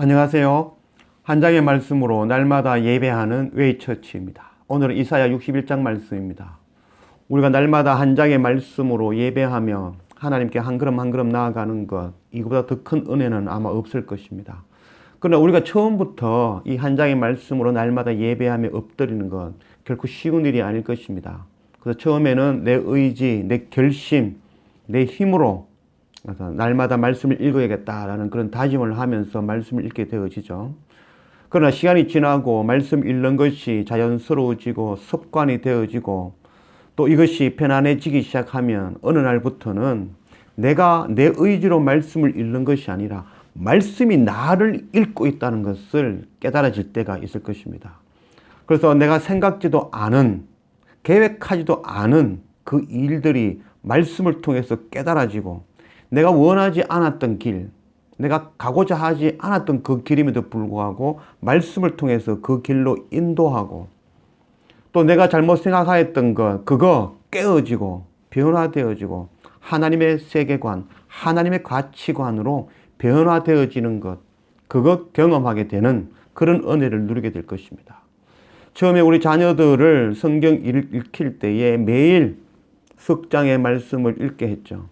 안녕하세요. 한 장의 말씀으로 날마다 예배하는 웨이처치입니다. 오늘은 이사야 61장 말씀입니다. 우리가 날마다 한 장의 말씀으로 예배하며 하나님께 한 걸음 한 걸음 나아가는 것, 이거보다 더 큰 은혜는 아마 없을 것입니다. 그러나 우리가 처음부터 이 한 장의 말씀으로 날마다 예배하며 엎드리는 것 결코 쉬운 일이 아닐 것입니다. 그래서 처음에는 내 의지, 내 결심, 내 힘으로 날마다 말씀을 읽어야겠다라는 그런 다짐을 하면서 말씀을 읽게 되어지죠. 그러나 시간이 지나고 말씀 읽는 것이 자연스러워지고 습관이 되어지고 또 이것이 편안해지기 시작하면 어느 날부터는 내가 내 의지로 말씀을 읽는 것이 아니라 말씀이 나를 읽고 있다는 것을 깨달아질 때가 있을 것입니다. 그래서 내가 생각지도 않은 계획하지도 않은 그 일들이 말씀을 통해서 깨달아지고 내가 원하지 않았던 길, 내가 가고자 하지 않았던 그 길임에도 불구하고 말씀을 통해서 그 길로 인도하고 또 내가 잘못 생각하였던 것, 그거 깨어지고 변화되어지고 하나님의 세계관, 하나님의 가치관으로 변화되어지는 것, 그거 경험하게 되는 그런 은혜를 누리게 될 것입니다. 처음에 우리 자녀들을 성경 읽힐 때에 매일 석장의 말씀을 읽게 했죠.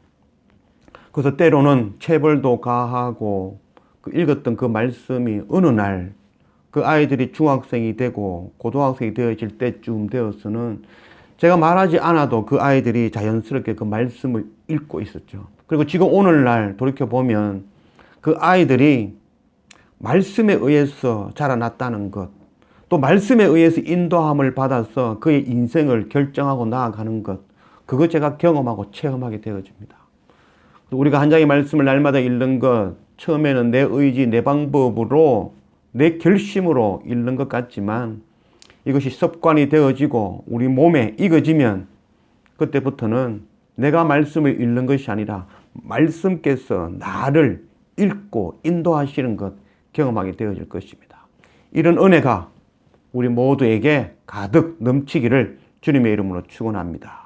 그래서 때로는 체벌도 가하고 그 읽었던 그 말씀이 어느 날 그 아이들이 중학생이 되고 고등학생이 되어질 때쯤 되어서는 제가 말하지 않아도 그 아이들이 자연스럽게 그 말씀을 읽고 있었죠. 그리고 지금 오늘날 돌이켜보면 그 아이들이 말씀에 의해서 자라났다는 것, 또 말씀에 의해서 인도함을 받아서 그의 인생을 결정하고 나아가는 것, 그거 제가 경험하고 체험하게 되어집니다. 우리가 한 장의 말씀을 날마다 읽는 것, 처음에는 내 의지, 내 방법으로, 내 결심으로 읽는 것 같지만 이것이 습관이 되어지고 우리 몸에 익어지면 그때부터는 내가 말씀을 읽는 것이 아니라 말씀께서 나를 읽고 인도하시는 것 경험하게 되어질 것입니다. 이런 은혜가 우리 모두에게 가득 넘치기를 주님의 이름으로 축원합니다.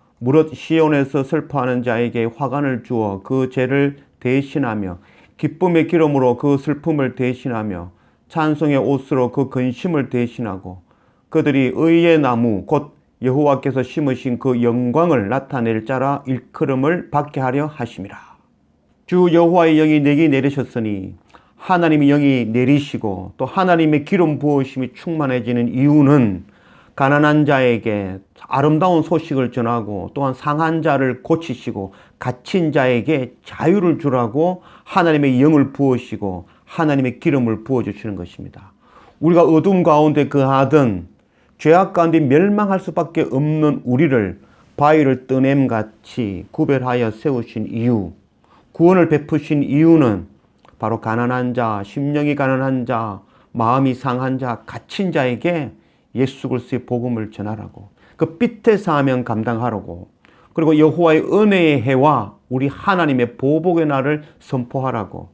무릇 시온에서 슬퍼하는 자에게 화관을 주어 그 죄를 대신하며 기쁨의 기름으로 그 슬픔을 대신하며 찬송의 옷으로 그 근심을 대신하고 그들이 의의 나무 곧 여호와께서 심으신 그 영광을 나타낼 자라 일컬음을 받게 하려 하심이라. 주 여호와의 영이 내게 내리셨으니 하나님의 영이 내리시고 또 하나님의 기름 부으심이 충만해지는 이유는 가난한 자에게 아름다운 소식을 전하고 또한 상한 자를 고치시고 갇힌 자에게 자유를 주라고 하나님의 영을 부으시고 하나님의 기름을 부어 주시는 것입니다. 우리가 어둠 가운데 그하던 죄악 가운데 멸망할 수밖에 없는 우리를 바위를 떠냄 같이 구별하여 세우신 이유, 구원을 베푸신 이유는 바로 가난한 자, 심령이 가난한 자, 마음이 상한 자, 갇힌 자에게 예수 그리스도의 복음을 전하라고 그 빛의 사명 감당하라고 그리고 여호와의 은혜의 해와 우리 하나님의 보복의 날을 선포하라고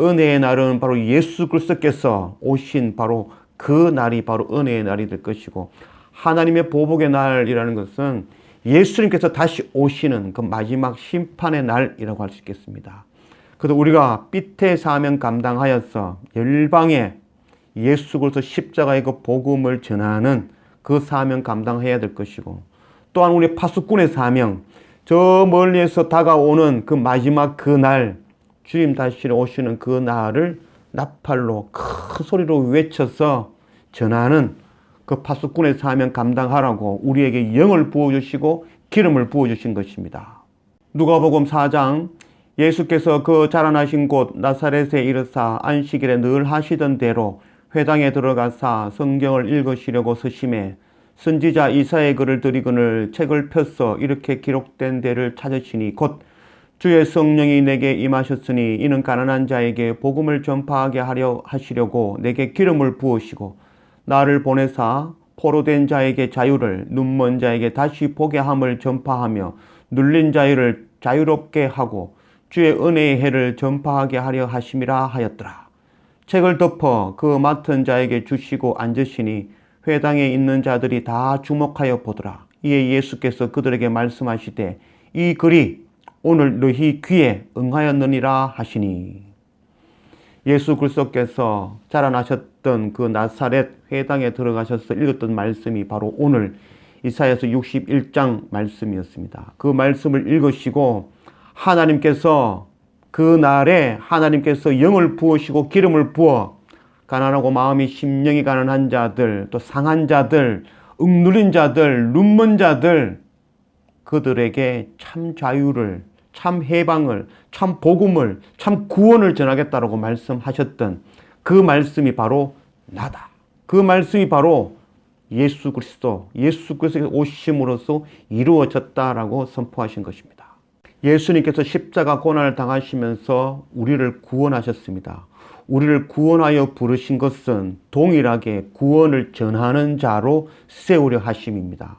은혜의 날은 바로 예수 그리스도께서 오신 바로 그 날이 바로 은혜의 날이 될 것이고 하나님의 보복의 날이라는 것은 예수님께서 다시 오시는 그 마지막 심판의 날이라고 할 수 있겠습니다. 그래서 우리가 빛의 사명 감당하여서 열방에 예수 그리스도 십자가의 그 복음을 전하는 그 사명 감당해야 될 것이고 또한 우리 파수꾼의 사명 저 멀리에서 다가오는 그 마지막 그날 주님 다시 오시는 그 날을 나팔로 큰 소리로 외쳐서 전하는 그 파수꾼의 사명 감당하라고 우리에게 영을 부어주시고 기름을 부어주신 것입니다. 누가복음 4장 예수께서 그 자라나신 곳 나사렛에 이르사 안식일에 늘 하시던 대로 회당에 들어가사 성경을 읽으시려고 서심해 선지자 이사의 글을 드리거늘 책을 펴서 이렇게 기록된 데를 찾으시니 곧 주의 성령이 내게 임하셨으니 이는 가난한 자에게 복음을 전파하게 하려 하시려고 내게 기름을 부으시고 나를 보내사 포로된 자에게 자유를 눈먼 자에게 다시 보게 함을 전파하며 눌린 자유를 자유롭게 하고 주의 은혜의 해를 전파하게 하려 하심이라 하였더라. 책을 덮어 그 맡은 자에게 주시고 앉으시니 회당에 있는 자들이 다 주목하여 보더라. 이에 예수께서 그들에게 말씀하시되 이 글이 오늘 너희 귀에 응하였느니라 하시니 예수 그리스도께서 자라나셨던 그 나사렛 회당에 들어가셔서 읽었던 말씀이 바로 오늘 이사야서 61장 말씀이었습니다. 그 말씀을 읽으시고 하나님께서 그 날에 하나님께서 영을 부으시고 기름을 부어 가난하고 마음이 심령이 가난한 자들 또 상한 자들 억누린 자들 눈먼 자들 그들에게 참 자유를 참 해방을 참 복음을 참 구원을 전하겠다라고 말씀하셨던 그 말씀이 바로 나다. 그 말씀이 바로 예수 그리스도, 예수 그리스도의 오심으로써 이루어졌다라고 선포하신 것입니다. 예수님께서 십자가 고난을 당하시면서 우리를 구원하셨습니다. 우리를 구원하여 부르신 것은 동일하게 구원을 전하는 자로 세우려 하심입니다.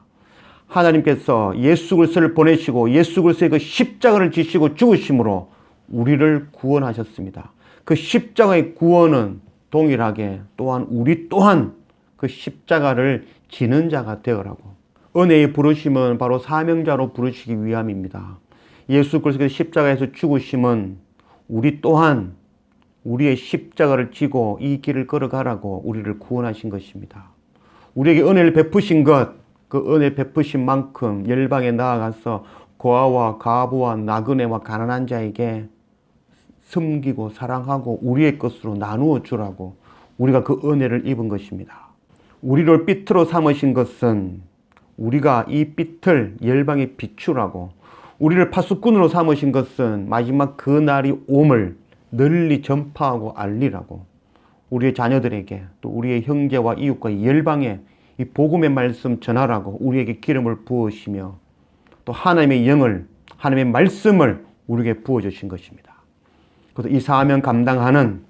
하나님께서 예수 그리스도를 보내시고 예수 그리스도의 그 십자가를 지시고 죽으심으로 우리를 구원하셨습니다. 그 십자가의 구원은 동일하게 또한 우리 또한 그 십자가를 지는 자가 되어라고. 은혜의 부르심은 바로 사명자로 부르시기 위함입니다. 예수 그리스도의 십자가에서 죽으심은 우리 또한 우리의 십자가를 지고 이 길을 걸어가라고 우리를 구원하신 것입니다. 우리에게 은혜를 베푸신 것, 그 은혜 베푸신 만큼 열방에 나아가서 고아와 가부와 나그네와 가난한 자에게 섬기고 사랑하고 우리의 것으로 나누어 주라고 우리가 그 은혜를 입은 것입니다. 우리를 빛으로 삼으신 것은 우리가 이 빛을 열방에 비추라고 우리를 파수꾼으로 삼으신 것은 마지막 그 날이 옴을 널리 전파하고 알리라고 우리의 자녀들에게 또 우리의 형제와 이웃과 열방에 이 복음의 말씀 전하라고 우리에게 기름을 부으시며 또 하나님의 영을 하나님의 말씀을 우리에게 부어 주신 것입니다. 그래서 이 사명 감당하는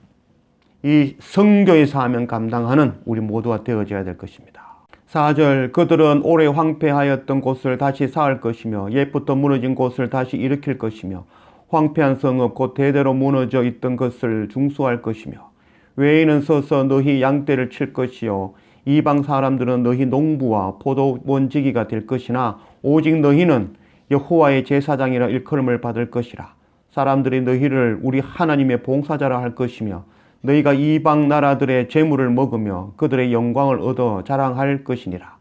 이 성교의 사명 감당하는 우리 모두가 되어져야 될 것입니다. 4절 그들은 오래 황폐하였던 곳을 다시 쌓을 것이며 옛부터 무너진 곳을 다시 일으킬 것이며 황폐한 성읍 곧 대대로 무너져 있던 것을 중수할 것이며 외인은 서서 너희 양떼를 칠 것이요 이방 사람들은 너희 농부와 포도 원지기가 될 것이나 오직 너희는 여호와의 제사장이라 일컬음을 받을 것이라. 사람들이 너희를 우리 하나님의 봉사자라 할 것이며 너희가 이방 나라들의 재물을 먹으며 그들의 영광을 얻어 자랑할 것이니라.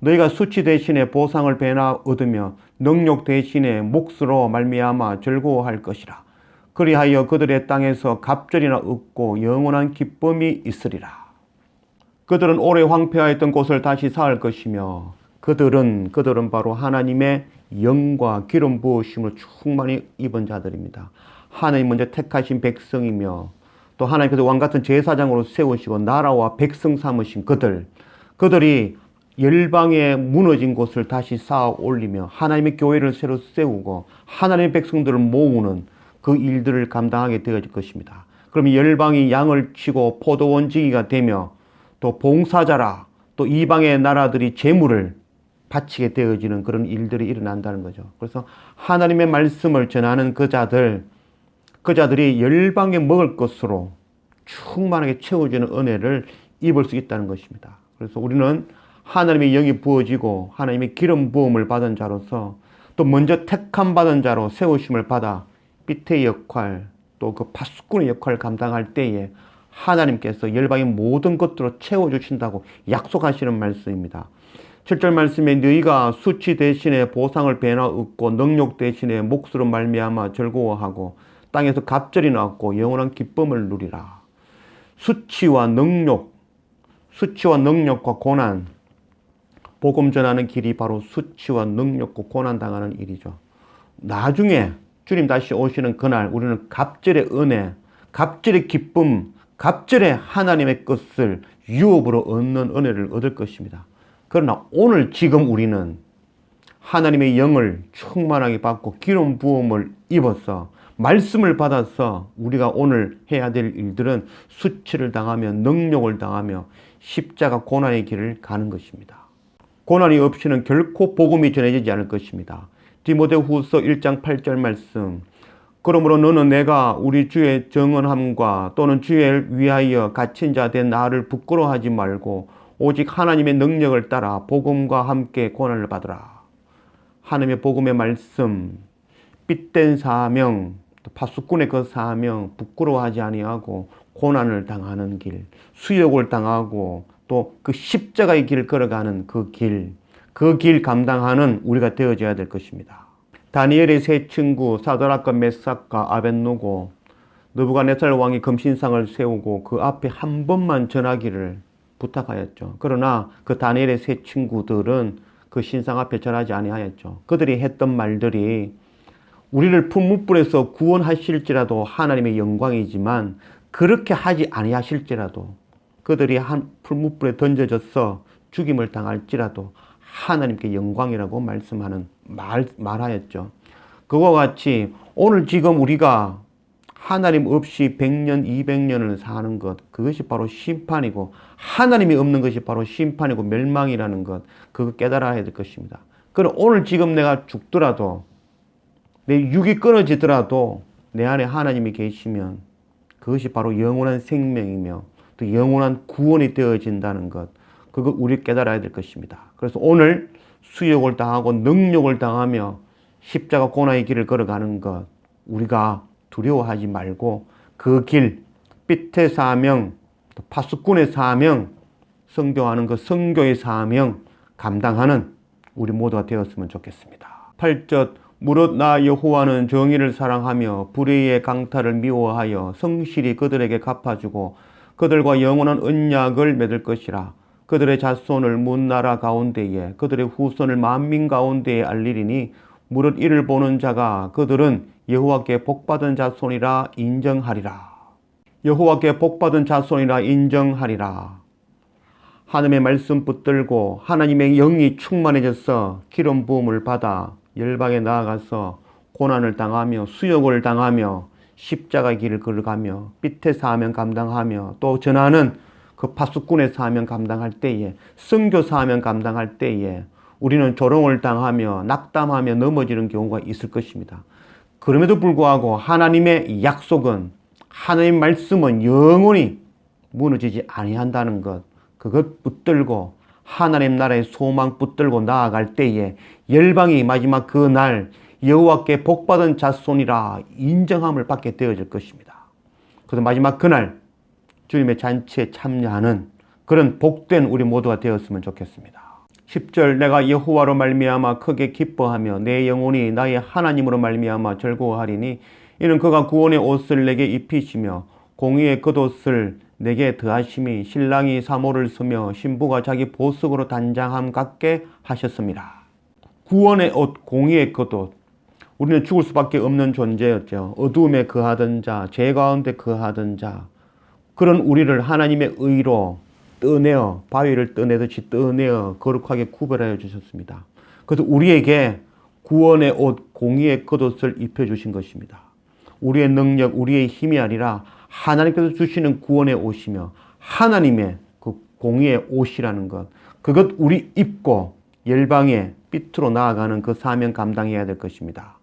너희가 수치 대신에 보상을 배나 얻으며 능력 대신에 몫으로 말미암아 즐거워할 것이라. 그리하여 그들의 땅에서 갑절이나 얻고 영원한 기쁨이 있으리라. 그들은 오래 황폐하였던 곳을 다시 쌓을 것이며 그들은 그들은 바로 하나님의 영과 기름 부으심을 충만히 입은 자들입니다. 하나님 먼저 택하신 백성이며 또 하나님께서 왕 같은 제사장으로 세우시고 나라와 백성 삼으신 그들 그들이 열방에 무너진 곳을 다시 쌓아 올리며 하나님의 교회를 새로 세우고 하나님의 백성들을 모으는 그 일들을 감당하게 되어질 것입니다. 그럼 열방이 양을 치고 포도원 지기가 되며 또 봉사자라 또 이방의 나라들이 재물을 바치게 되어지는 그런 일들이 일어난다는 거죠. 그래서 하나님의 말씀을 전하는 그 자들, 그 자들이 열방에 먹을 것으로 충만하게 채워지는 은혜를 입을 수 있다는 것입니다. 그래서 우리는 하나님의 영이 부어지고 하나님의 기름 부음을 받은 자로서 또 먼저 택함 받은 자로 세우심을 받아 빛의 역할 또 그 파수꾼의 역할을 감당할 때에 하나님께서 열방의 모든 것들로 채워주신다고 약속하시는 말씀입니다. 7절 말씀에 너희가 수치 대신에 보상을 배나 얻고 능력 대신에 몫으로 말미암아 즐거워하고 땅에서 갑절이 나왔고 영원한 기쁨을 누리라. 수치와 능력, 수치와 능력과 고난, 복음 전하는 길이 바로 수치와 능력과 고난 당하는 일이죠. 나중에 주님 다시 오시는 그날 우리는 갑절의 은혜, 갑절의 기쁨, 갑절의 하나님의 것을 유업으로 얻는 은혜를 얻을 것입니다. 그러나 오늘 지금 우리는 하나님의 영을 충만하게 받고 기름 부음을 입어서 말씀을 받아서 우리가 오늘 해야 될 일들은 수치를 당하며 능력을 당하며 십자가 고난의 길을 가는 것입니다. 고난이 없이는 결코 복음이 전해지지 않을 것입니다. 디모데후서 1장 8절 말씀. 그러므로 너는 내가 우리 주의 정언함과 또는 주의 위하여 갇힌 자 된 나를 부끄러워하지 말고 오직 하나님의 능력을 따라 복음과 함께 고난을 받으라. 하나님의 복음의 말씀, 삐된 사명, 또 파수꾼의 그 사명 부끄러워하지 아니하고 고난을 당하는 길, 수욕을 당하고 또 그 십자가의 길을 걸어가는 그 길, 그 길 감당하는 우리가 되어져야 될 것입니다. 다니엘의 세 친구 사드락과 메삭과 아벤노고 느부갓네살 왕이 금신상을 세우고 그 앞에 한 번만 전하기를 부탁하였죠. 그러나 그 다니엘의 세 친구들은 그 신상 앞에 전하지 아니하였죠. 그들이 했던 말들이 우리를 풀무불에서 구원하실지라도 하나님의 영광이지만 그렇게 하지 아니하실지라도 그들이 한 풀무불에 던져져서 죽임을 당할지라도 하나님께 영광이라고 말씀하는 말, 말하였죠. 그와 같이 오늘 지금 우리가 하나님 없이 100년, 200년을 사는 것, 그것이 바로 심판이고, 하나님이 없는 것이 바로 심판이고 멸망이라는 것, 그거 깨달아야 될 것입니다. 그럼 오늘 지금 내가 죽더라도, 내 육이 끊어지더라도, 내 안에 하나님이 계시면, 그것이 바로 영원한 생명이며, 또 영원한 구원이 되어진다는 것, 그거 우리 깨달아야 될 것입니다. 그래서 오늘 수욕을 당하고 능력을 당하며 십자가 고난의 길을 걸어가는 것, 우리가 두려워하지 말고 그 길, 삐태 사명, 또 파수꾼의 사명, 성교하는 그 성교의 사명 감당하는 우리 모두가 되었으면 좋겠습니다. 8절 무릇 나 여호와는 정의를 사랑하며 불의의 강탈을 미워하여 성실히 그들에게 갚아주고 그들과 영원한 언약을 맺을 것이라 그들의 자손을 문나라 가운데에 그들의 후손을 만민 가운데에 알리리니 무릇 이를 보는 자가 그들은 여호와께 복받은 자손이라 인정하리라. 여호와께 복받은 자손이라 인정하리라. 하나님의 말씀 붙들고 하나님의 영이 충만해져서 기름 부음을 받아 열방에 나아가서 고난을 당하며 수욕을 당하며 십자가 길을 걸어가며 삐태 사명 감당하며 또 전하는 그 파수꾼의 사명 감당할 때에 성교 사명 감당할 때에 우리는 조롱을 당하며 낙담하며 넘어지는 경우가 있을 것입니다. 그럼에도 불구하고 하나님의 약속은 하나님 말씀은 영원히 무너지지 아니한다는 것 그것 붙들고 하나님 나라의 소망 붙들고 나아갈 때에 열방이 마지막 그 날 여호와께 복받은 자손이라 인정함을 받게 되어질 것입니다. 그래서 마지막 그날 주님의 잔치에 참여하는 그런 복된 우리 모두가 되었으면 좋겠습니다. 10절 내가 여호와로 말미암아 크게 기뻐하며 내 영혼이 나의 하나님으로 말미암아 즐거워하리니 이는 그가 구원의 옷을 내게 입히시며 공의의 겉옷을 내게 더하심이 신랑이 사모를 쓰며 신부가 자기 보석으로 단장함 같게 하셨습니다. 구원의 옷, 공의의 겉옷. 우리는 죽을 수밖에 없는 존재였죠. 어두움에 거하던 자, 죄 가운데 거하던 자. 그런 우리를 하나님의 의로 떠내어 바위를 떠내듯이 떠내어 거룩하게 구별하여 주셨습니다. 그래서 우리에게 구원의 옷, 공의의 겉옷을 입혀 주신 것입니다. 우리의 능력, 우리의 힘이 아니라 하나님께서 주시는 구원의 옷이며 하나님의 그 공의의 옷이라는 것. 그것 우리 입고 열방에 빛으로 나아가는 그 사명 감당해야 될 것입니다.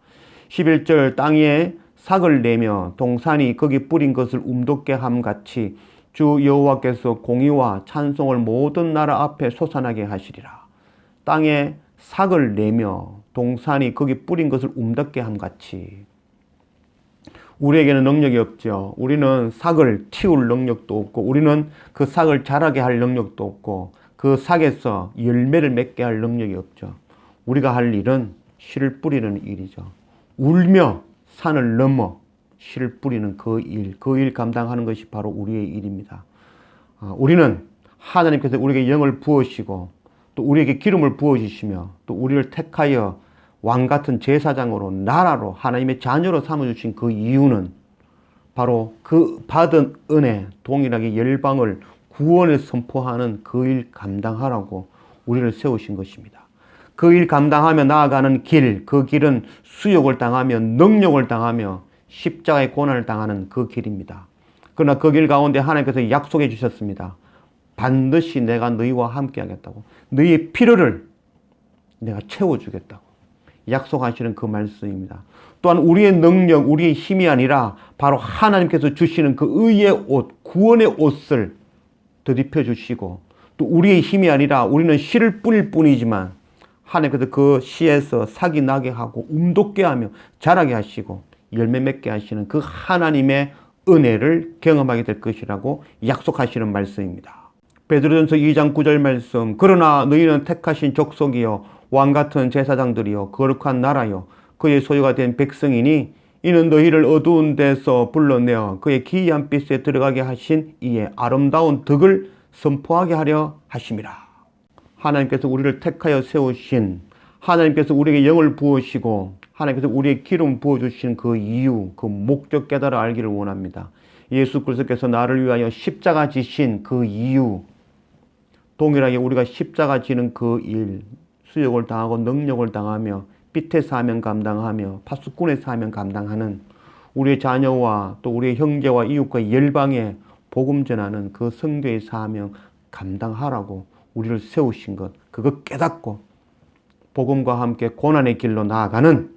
11절 땅에 삭을 내며 동산이 거기 뿌린 것을 움돋게 함 같이 주 여호와께서 공의와 찬송을 모든 나라 앞에 솟아나게 하시리라. 땅에 삭을 내며 동산이 거기 뿌린 것을 움닫게 함 같이 우리에게는 능력이 없죠. 우리는 삭을 틔울 능력도 없고 우리는 그 삭을 자라게 할 능력도 없고 그 삭에서 열매를 맺게 할 능력이 없죠. 우리가 할 일은 씨를 뿌리는 일이죠. 울며 산을 넘어 씨를 뿌리는 그 일, 그 일 감당하는 것이 바로 우리의 일입니다. 아, 우리는 하나님께서 우리에게 영을 부으시고 또 우리에게 기름을 부어주시며 또 우리를 택하여 왕 같은 제사장으로 나라로 하나님의 자녀로 삼아 주신 그 이유는 바로 그 받은 은혜 동일하게 열방을 구원에 선포하는 그 일 감당하라고 우리를 세우신 것입니다. 그 일 감당하며 나아가는 길, 그 길은 수욕을 당하며 능력을 당하며 십자가의 고난을 당하는 그 길입니다. 그러나 그 길 가운데 하나님께서 약속해 주셨습니다. 반드시 내가 너희와 함께 하겠다고. 너희의 필요를 내가 채워주겠다고. 약속하시는 그 말씀입니다. 또한 우리의 능력, 우리의 힘이 아니라 바로 하나님께서 주시는 그 의의 옷, 구원의 옷을 덧입혀 주시고 또 우리의 힘이 아니라 우리는 씨를 뿌릴 뿐이지만 하나님께서 그 씨에서 삭이 나게 하고 움돋게 하며 자라게 하시고 열매 맺게 하시는 그 하나님의 은혜를 경험하게 될 것이라고 약속하시는 말씀입니다. 베드로전서 2장 9절 말씀 그러나 너희는 택하신 족속이요 왕 같은 제사장들이요 거룩한 나라요 그의 소유가 된 백성이니 이는 너희를 어두운 데서 불러내어 그의 기이한 빛에 들어가게 하신 이의 아름다운 덕을 선포하게 하려 하심이라. 하나님께서 우리를 택하여 세우신 하나님께서 우리에게 영을 부으시고 하나님께서 우리의 기름 부어주신 그 이유, 그 목적 깨달아 알기를 원합니다. 예수 그리스도께서 나를 위하여 십자가 지신 그 이유, 동일하게 우리가 십자가 지는 그 일, 수욕을 당하고 능력을 당하며 빛의 사명 감당하며 파수꾼의 사명 감당하는 우리의 자녀와 또 우리의 형제와 이웃과 열방에 복음 전하는 그 성교의 사명 감당하라고 우리를 세우신 것, 그거 깨닫고 복음과 함께 고난의 길로 나아가는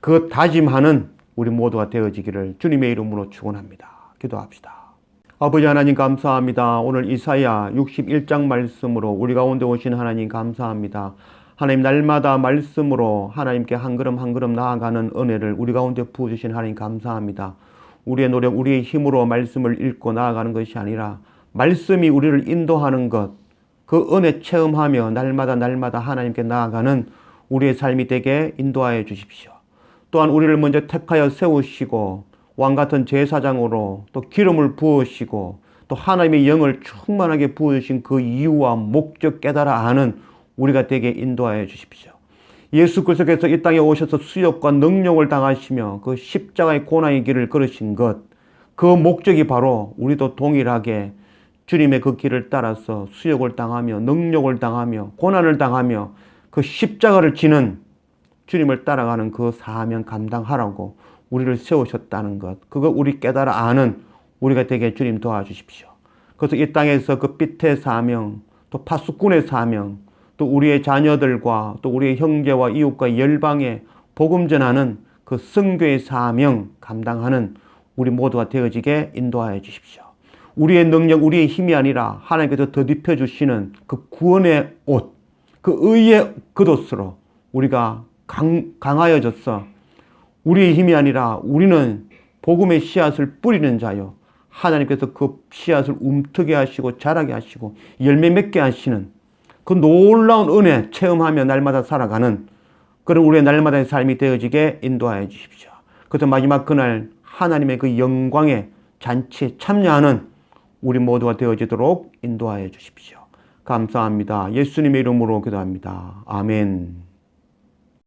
그 다짐하는 우리 모두가 되어지기를 주님의 이름으로 축원합니다. 기도합시다. 아버지 하나님 감사합니다. 오늘 이사야 61장 말씀으로 우리 가운데 오신 하나님 감사합니다. 하나님 날마다 말씀으로 하나님께 한 걸음 한 걸음 나아가는 은혜를 우리 가운데 부어주신 하나님 감사합니다. 우리의 노력, 우리의 힘으로 말씀을 읽고 나아가는 것이 아니라 말씀이 우리를 인도하는 것, 그 은혜 체험하며 날마다 날마다 하나님께 나아가는 우리의 삶이 되게 인도하여 주십시오. 또한 우리를 먼저 택하여 세우시고 왕 같은 제사장으로 또 기름을 부으시고 또 하나님의 영을 충만하게 부으신 그 이유와 목적 깨달아 아는 우리가 되게 인도하여 주십시오. 예수 그리스도께서 이 땅에 오셔서 수욕과 능력을 당하시며 그 십자가의 고난의 길을 걸으신 것, 그 목적이 바로 우리도 동일하게 주님의 그 길을 따라서 수욕을 당하며 능력을 당하며 고난을 당하며 그 십자가를 지는 주님을 따라가는 그 사명 감당하라고 우리를 세우셨다는 것. 그거 우리 깨달아 아는 우리가 되게 주님 도와주십시오. 그래서 이 땅에서 그 빛의 사명, 또 파수꾼의 사명, 또 우리의 자녀들과 또 우리의 형제와 이웃과 열방에 복음 전하는 그 성교의 사명 감당하는 우리 모두가 되어지게 인도하여 주십시오. 우리의 능력, 우리의 힘이 아니라 하나님께서 덧입혀 주시는 그 구원의 옷, 그 의의 겉옷으로 우리가 강, 강하여졌어. 우리의 힘이 아니라 우리는 복음의 씨앗을 뿌리는 자요. 하나님께서 그 씨앗을 움트게 하시고 자라게 하시고 열매 맺게 하시는 그 놀라운 은혜 체험하며 날마다 살아가는 그런 우리의 날마다의 삶이 되어지게 인도하여 주십시오. 그래서 마지막 그날 하나님의 그 영광의 잔치에 참여하는 우리 모두가 되어지도록 인도하여 주십시오. 감사합니다. 예수님의 이름으로 기도합니다. 아멘.